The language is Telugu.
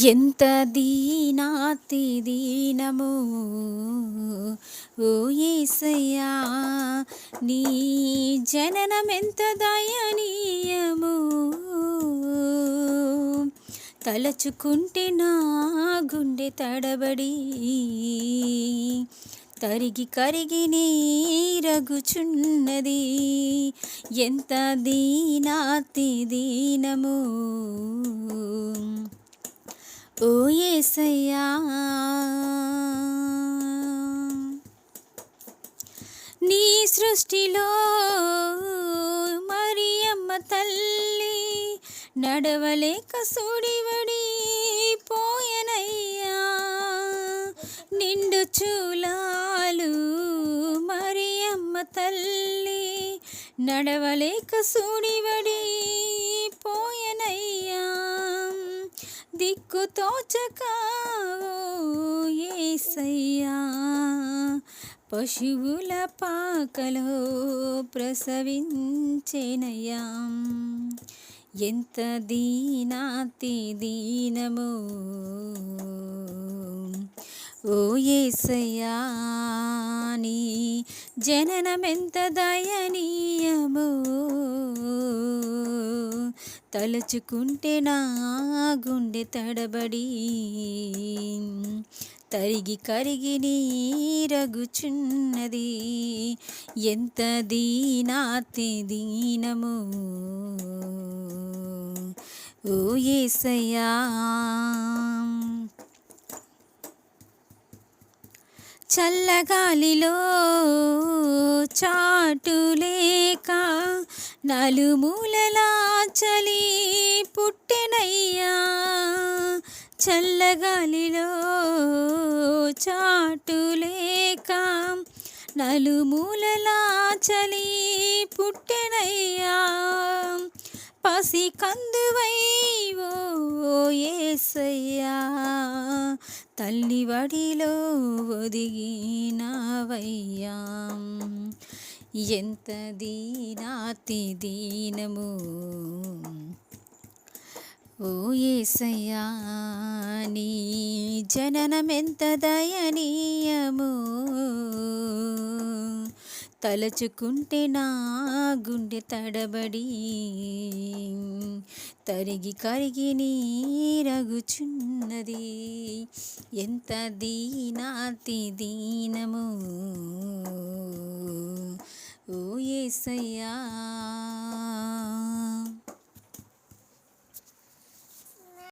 ఎంత దీనాతి దీనము. ఓ ఏసయ్యా నీ జననమెంత దయనీయము. తలచుకుంటే నా గుండె తడబడి తరిగి కరిగి నీరగుచున్నది. ఎంత దీనాతి దీనము. ఓ ఏసయ్యా. నీ సృష్టిలో మరియమ్మ తల్లి నడవలేక సుడివడి పోయనయ్యా. నిండు చూలాలు మరియమ్మ తల్లి నడవలేక సుడివడి దిక్కు తోచక ఏసయ్యా. పశువుల పాకలో ప్రసవించేనయ్యా. ఎంత దీనాతి దీనము. ఓ ఏసయ్యా నీ జననమెంత దయనీయమో. తలుచుకుంటే నా గుండె తడబడి తరిగి కరిగి నీరగుచున్నది ఎంత దీనాతి దీనము. ఓ ఏసయ్యా. చల్లగాలిలో చా చాటులేక నలుమూలలా చలి పుట్టెనయ్యా. చల్లగాలిలో చాటులేక నలుమూలలా చలి పుట్టెనయ్యా. పసి కందువై ఓ ఏసయ్యా. తల్లి వడిలో ఒదిగినవయ్యా. ఎంత దీనాతి దీనము? ఓ ఏసయ్యా నీ జననమెంత దయనీయము? తలచుకుంటే నా గుండె తడబడి తరిగి కరిగి నీరగుచున్నది. ఎంత దీనాతి దీనము? ఓ ఏసయ్యా.